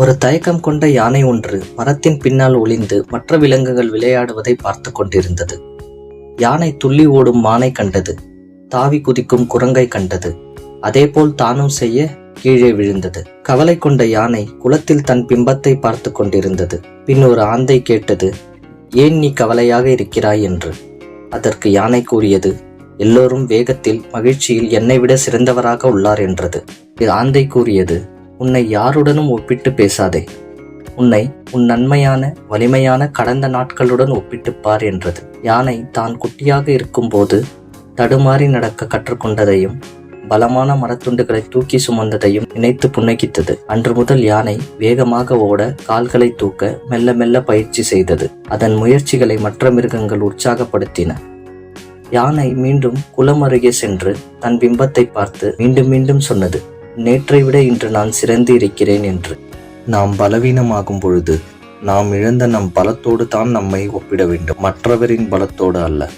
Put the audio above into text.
ஒரு தயக்கம் கொண்ட யானை ஒன்று மரத்தின் பின்னால் ஒளிந்து மற்ற விலங்குகள் விளையாடுவதை பார்த்து கொண்டிருந்தது. யானை துள்ளி ஓடும் மானை கண்டது தாவி குதிக்கும் குரங்கை கண்டது அதேபோல் தானும் செய்ய கீழே விழுந்தது. கவலை கொண்ட யானை குளத்தில் தன் பிம்பத்தை பார்த்து கொண்டிருந்தது. பின் ஒரு ஆந்தை கேட்டது ஏன் நீ கவலையாக இருக்கிறாய்? என்று. அதற்கு யானை கூறியது எல்லோரும் வேகத்தில் மகிழ்ச்சியில் என்னை விட சிறந்தவராக உள்ளார் என்றது. ஆந்தை கூறியது உன்னை யாருடனும் ஒப்பிட்டு பேசாதே. உன்னை உன் நன்மையான வலிமையான கடந்த நாட்களுடன் ஒப்பிட்டுப்பார் என்றது. யானை தான் குட்டியாக இருக்கும்போது தடுமாறி நடக்க கற்றுக்கொண்டதையும் பலமான மரத்துண்டுகளை தூக்கி சுமந்ததையும் நினைத்து புன்னகித்தது. அன்று முதல் யானை வேகமாக ஓட கால்களை தூக்க மெல்ல மெல்ல பயிற்சி செய்தது. அதன் முயற்சிகளை மற்ற மிருகங்கள் உற்சாகப்படுத்தின. யானை மீண்டும் குளம் அருகே சென்று தன் பிம்பத்தை பார்த்து மீண்டும் மீண்டும் சொன்னது நேற்றை விட இன்று நான் சிறந்து இருக்கிறேன் என்று. நாம் பலவீனமாகும் பொழுது நாம் இழந்த நம் பலத்தோடு தான் நம்மை ஒப்பிட வேண்டும். மற்றவரின் பலத்தோடு அல்ல.